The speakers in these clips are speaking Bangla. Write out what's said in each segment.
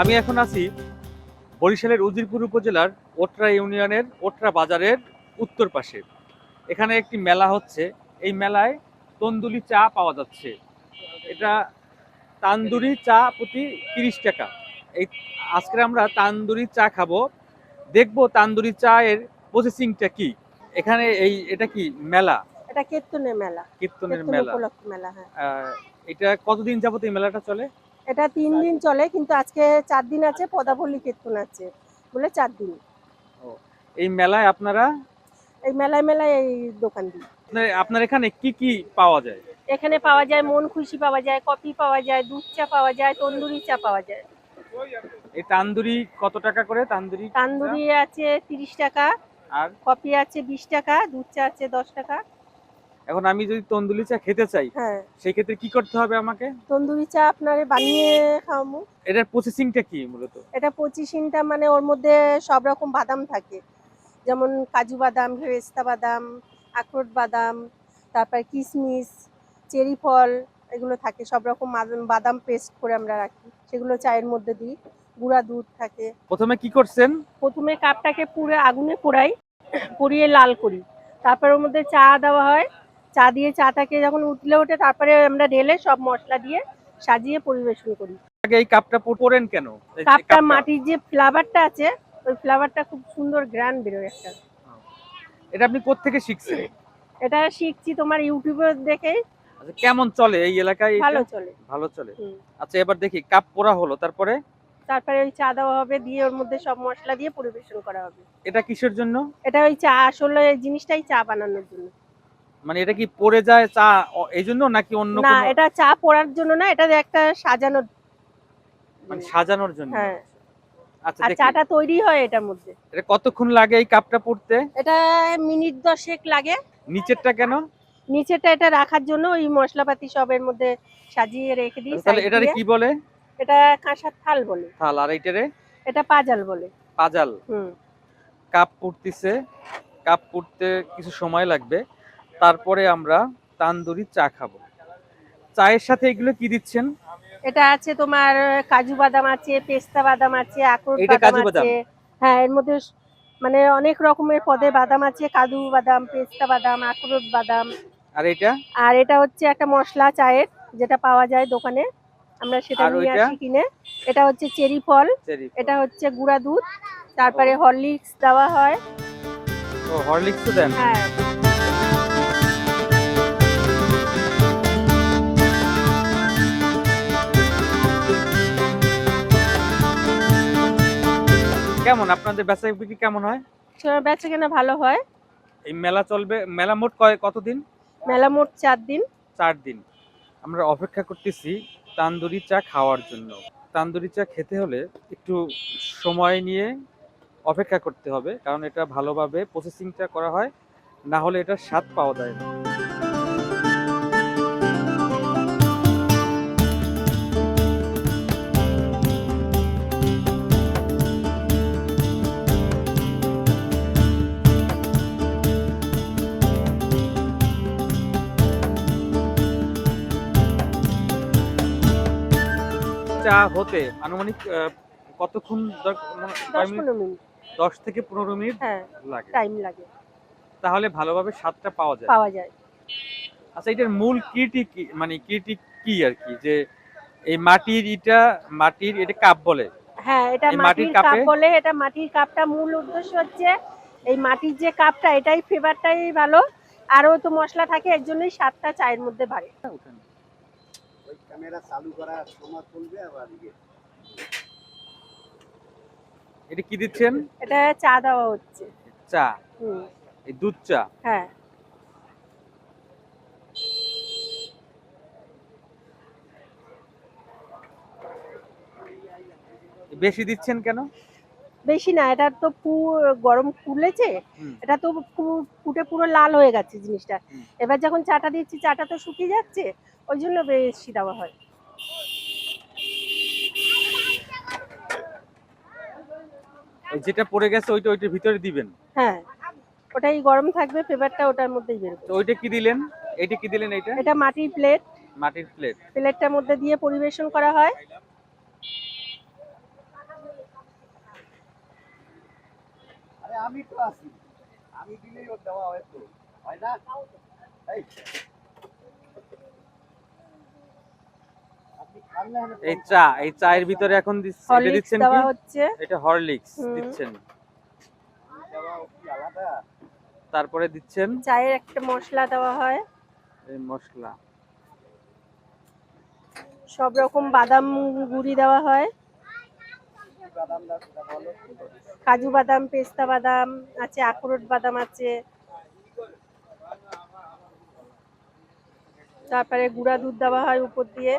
আমি এখন আছি বরিশালের উজিরপুর উপজেলার ওটরা ইউনিয়নের ওটরা বাজারের উত্তর পাশে। এখানে একটি মেলা হচ্ছে। এই মেলায় তন্দুরি চা পাওয়া যাচ্ছে। এটা তান্দুরি চা প্রতি তিরিশ টাকা। এই আজকে আমরা তান্দুরি চা খাব। দেখব তান্দুরি চায়ের প্রসেসিংটা কি। এখানে এই এটা কি মেলা? এটা কীর্তনের মেলা। কীর্তনের মেলা। মেলা হ্যাঁ। এটা কতদিন যাবত এই মেলাটা চলে? এটা তিন দিন চলে কিন্তু আজকে চার দিন আছে পদাপল্লী কীর্তন আছে বলে চার দিন। এই মেলায় আপনারা? এই মেলায় মেলায় এই দোকান দিই। আপনার- আপনার এখানে কি কি পাওয়া যায়? এখানে পাওয়া যায় মন খুশি পাওয়া যায় কফি পাওয়া যায় দুধ চা পাওয়া যায় তন্দুরি চা পাওয়া যায়। এই তান্দুরি কত টাকা করে? তান্দুরি তান্দুরি আছে তিরিশ টাকা আর? কফি আছে বিশ টাকা দুধ চা আছে দশ টাকা। এখন আমি যদি তন্দুরি চা খেতে চাই হ্যাঁ। সেই ক্ষেত্রে কি করতে হবে আমাকে? তন্দুরি চা আপনারে বানিয়ে খাওয়াবো। এটার প্রসেসিংটা কি মূলত? এটা পঁচিশিনটা মানে ওর মধ্যে সব রকম বাদাম থাকে। যেমন কাজু বাদাম ভেস্তা বাদাম আখরোট বাদাম তারপর কিশমিশ চেরি ফল এগুলো থাকে। সব রকম বাদাম- বাদাম পেস্ট করে আমরা রাখি। সেগুলো চায়ের মধ্যে দিই। গুঁড়া দুধ থাকে। প্রথমে কি করছেন? প্রথমে কাপটাকে পুরো আগুনে পোড়াই পুড়িয়ে লাল করি। তারপর ওর মধ্যে চা দেওয়া হয়। চা দিয়ে চাটাকে যখন উঠলে ওঠে তারপরে আমরা ঢেলে সব মশলা দিয়ে সাজিয়ে পরিবেশন করি। আগে এই কাপটা পরেন কেন? কাপটা মাটির যে ফ্লাভারটা আছে ওই ফ্লাভারটা খুব সুন্দর গ্রান বেরোয় একটা। এটা আপনি কোত্থেকে শিখছেন? এটা শিখছি তোমার ইউটিউবে দেখেই আচ্ছা কেমন চলে এই এলাকায়? ভালো চলে। ভালো চলে। আচ্ছা এবার দেখি কাপ পোড়া হলো তারপরে? তারপরে ওই চা দেওয়া হবে দিয়ে ওর মধ্যে সব মশলা দিয়ে পরিবেশন করা হবে। এটা কিসের জন্য? এটা ওই চা আসলে এই জিনিসটাই চা বানানোর জন্য। মানে এটা কি পড়ে যায় চা এই জন্য নাকি অন্য না এটা চা পড়ার জন্য না এটা একটা সাজানোর মানে সাজানোর জন্য? হ্যাঁ। আচ্ছা চাটা তৈরি হয় এটার মধ্যে। এটা কতক্ষণ লাগে এই কাপটা পড়তে? এটা মিনিট দশেক লাগে। নিচেরটা কেন? নিচেটা এটা রাখার জন্য ওই মশলাপাতি মধ্যে সাজিয়ে রেখে দিই তাহলে এটারে কি বলে? এটা কাঁসার থাল বলে। থাল আর এটা পাজাল বলে। পাজাল। হুম। কাপ পুড়তিছে। কাপ পুড়তে কিছু সময় লাগবে। তারপরে আমরা তান্দুরি চা খাব। চায়ের সাথে এগুলো কি দিচ্ছেন? এটা আছে তোমার কাজু বাদাম আছে পেস্তা বাদাম আছে আখরোট বাদাম? আছে। হ্যাঁ এর মধ্যে মানে অনেক রকমের পদে বাদাম আছে কাজু বাদাম পেস্তা বাদাম আখরোট বাদাম। আর এটা? আর এটা হচ্ছে একটা মশলা চায়ের যেটা পাওয়া যায় দোকানে। আমরা সেটা নিয়ে আসি কিনে। এটা হচ্ছে চেরি ফল। এটা হচ্ছে গুঁড়া দুধ। তারপরে হরলিক্স দেওয়া হয়। ও হরলিক্স দেন? হ্যাঁ। কেমন? আপনাদের বেচা বিক্রি কেমন হয়? বেচা কেনা ভালো হয়। এই মেলা চলবে মেলা মোট কয় কতদিন? মেলা মোট চার দিন। চার দিন। আমরা অপেক্ষা করতেছি তান্দুরি চা খাওয়ার জন্য। তান্দুরি চা খেতে হলে একটু সময় নিয়ে অপেক্ষা করতে হবে কারণ এটা ভালোভাবে প্রসেসিংটা করা হয় না হলে এটার স্বাদ পাওয়া যায় না। চা হতে আনুমানিক কতক্ষণ দশ মিনিট? দশ থেকে পনেরো মিনিট হ্যাঁ লাগে। টাইম লাগে। তাহলে ভালোভাবে স্বাদটা পাওয়া যায়। পাওয়া যায়। আচ্ছা এটার মূল কীটি কি মানে কীটি কি আর কি? যে এই মাটির ইটা মাটির এটা কাপ বলে। হ্যাঁ এটা মাটির কাপ বলে এটা মাটির কাপটা মূল উদ্দেশ্য হচ্ছে এই মাটির যে কাপটা এটাই ফ্লেভারটাই ভালো। আরও তো মশলা থাকে এর জন্যই স্বাদটা চায়ের মধ্যে বাড়ে। ক্যামেরা চালু করার সময় চলবে আবার ইয়ে। এটা কি দিচ্ছেন? এটা চা দেওয়া হচ্ছে। চা? এই দুধ চা? হ্যাঁ। বেশি দিচ্ছেন কেন? বেশি না এটা তো গরম ফুলেছে এটা তো ফুটে পুরো লাল হয়ে গেছে জিনিসটা। এবার যখন চাটা দিচ্ছি চাটা তো শুকিয়ে যাচ্ছে ওই জন্য বেশি দেওয়া হয়। ওই যেটা পড়ে গেছে ওইটা ওইটার ভিতরে দিবেন? হ্যাঁ ওটাই গরম থাকবে ফ্লেভারটা ওটার মধ্যেই বেরোবে তো ওইটা কি দিলেন? এইটা কি দিলেন এইটা? এটা মাটির প্লেট। মাটির প্লেট। প্লেটটার মধ্যে দিয়ে পরিবেশন করা হয়। আমি তো আছি। আমি দিলেই ওর দেওয়া হয় তো হয় না? এই। চা এই চায়ের ভিতরে এখন এটা দিচ্ছেন কি? এটা হরলিক্স দিচ্ছেন। দেওয়া কি আলাদা? তারপরে দিচ্ছেন? চায়ের একটা মশলা দেওয়া হয়। এই মশলা। সব রকম বাদাম গুঁড়ি দেওয়া হয় কি বাদাম দাও সেটা বলো কাজু বাদাম পেস্তা বাদাম আছে আখরোট বাদাম আছে। তারপরে গুঁড়া দুধ দেওয়া হয় উপর দিয়ে।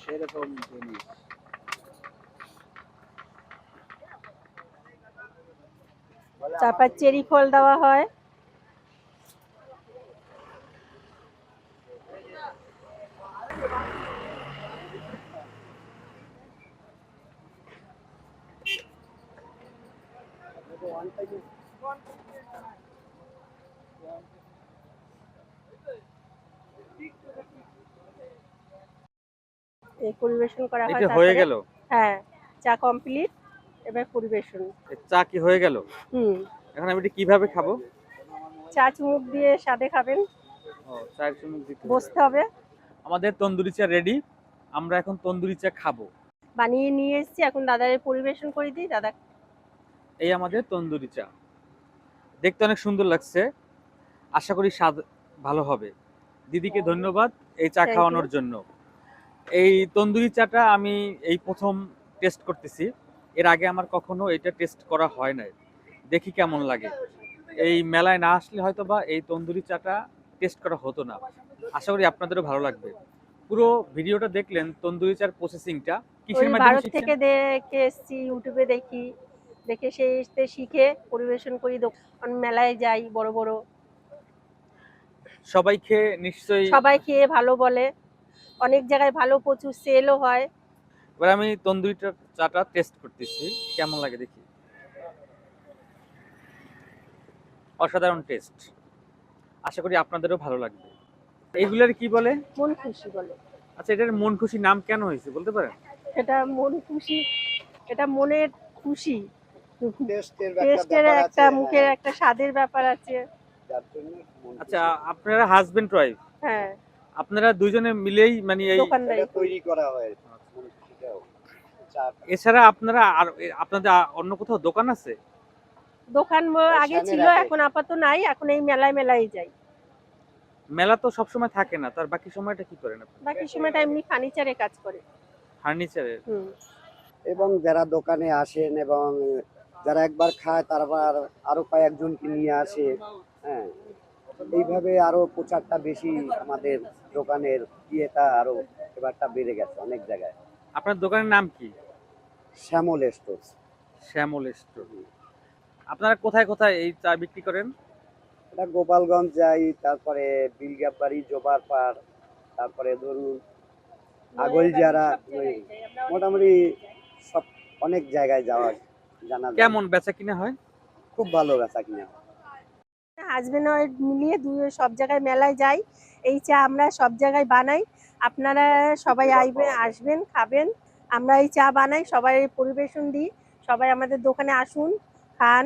সেরকম জিনিস। তারপর চেরি ফল দেওয়া হয়। এই পরিবেশন করা হয় হয়ে গেল? হ্যাঁ চা কমপ্লিট এবার পরিবেশন। চা কি হয়ে গেল? হুম। এখন আমি এটা কীভাবে খাব? চা চুমুক দিয়ে স্বাদে খাবেন। ও চায়ের চুমুক দিতে হবে। বসতে হবে। আমাদের তন্দুরি চা রেডি আমরা এখন তন্দুরি চা খাব। বানিয়ে নিয়ে এসেছি এখন দাদারে পরিবেশন করে দিই দাদা এই আমাদের তন্দুরি চা। দেখতে অনেক সুন্দর লাগছে। আশা করি স্বাদ ভালো হবে। দিদিকে ধন্যবাদ এই চা খাওয়ানোর জন্য। এই তন্দুরি চাটা আমি এই প্রথম টেস্ট করতেছি। এর আগে আমার কখনো এটা টেস্ট করা হয় নাই। দেখি কেমন লাগে। এই মেলায় না আসলে হয়তো বা এই তন্দুরি চাটা টেস্ট করা হতো না। আশা করি আপনাদেরও ভালো লাগবে। পুরো ভিডিওটা দেখলেন তন্দুরি চার প্রসেসিংটা কিসের মাধ্যমে থেকে দেখে এসেছি ইউটিউবে দেখি। দেখে সেই এসে শিখে পরিবেশন করি দোকান মেলায় যাই বড় বড়। সবাই খেয়ে নিশ্চয়ই সবাই খেয়ে ভালো বলে। অনেক জায়গায় ভালো প্রচুর সেলও হয়। এবার আমি তন্দুরিটা চাটা টেস্ট করতেছি। কেমন লাগে দেখি? অসাধারণ টেস্ট আশা করি আপনাদেরও ভালো লাগবে। এইগুলার কি বলে? মন খুশি বলে। আচ্ছা এটার মন খুশি নাম কেন হয়েছে বলতে পারেন? এটা মন খুশি এটা মনের খুশি। টেস্টের টেস্টের একটা মুখের হ্যাঁ, একটা স্বাদের ব্যাপার আছে। আচ্ছা আপনারা হাজবেন্ড ওয়াইফ হ্যাঁ। আপনারা দুইজনে মিলেই মানে এই তৈরি করা। হয়। এছাড়া আপনারা আর আপনাদের অন্য কোথাও দোকান আছে? দোকান আগে ছিল এখন আপাতত নাই এখন এই মেলায় মেলায় যাই। মেলা তো সবসময় থাকে না তার বাকি সময়টা কি করেন আপনি? বাকি সময়টা এমনি ফার্নিচারে কাজ করে। ফার্নিচারের হুম। এবং যারা দোকানে আসেন এবং যারা একবার খায় তারপর আরও কয়েকজনকে নিয়ে আসে। হ্যাঁ এইভাবে আরও প্রচারটা বেশি আমাদের দোকানের ইয়েটা আরও এবারটা বেড়ে গেছে অনেক জায়গায়। আপনার দোকানের নাম কি? শ্যামল স্টোর শ্যামল স্টোর আপনারা কোথায় কোথায় এই চা বিক্রি করেন? এটা গোপালগঞ্জ যাই তারপরে বিলগাবাড়ি জোবার পাড় তারপরে ধরুন আগল যারা মোটামুটি সব অনেক জায়গায় যাওয়া জানা যায়। কেমন বেচা কিনা হয়? খুব ভালো বেচা কিনা হাজবেন্ড ওয়াইফ মিলিয়ে দুই সব জায়গায় মেলায় যাই। এই চা আমরা সব জায়গায় বানাই। আপনারা সবাই আইবে আসবেন খাবেন। আমরা এই চা বানাই সবাই পরিবেশন দিই। সবাই আমাদের দোকানে আসুন খান।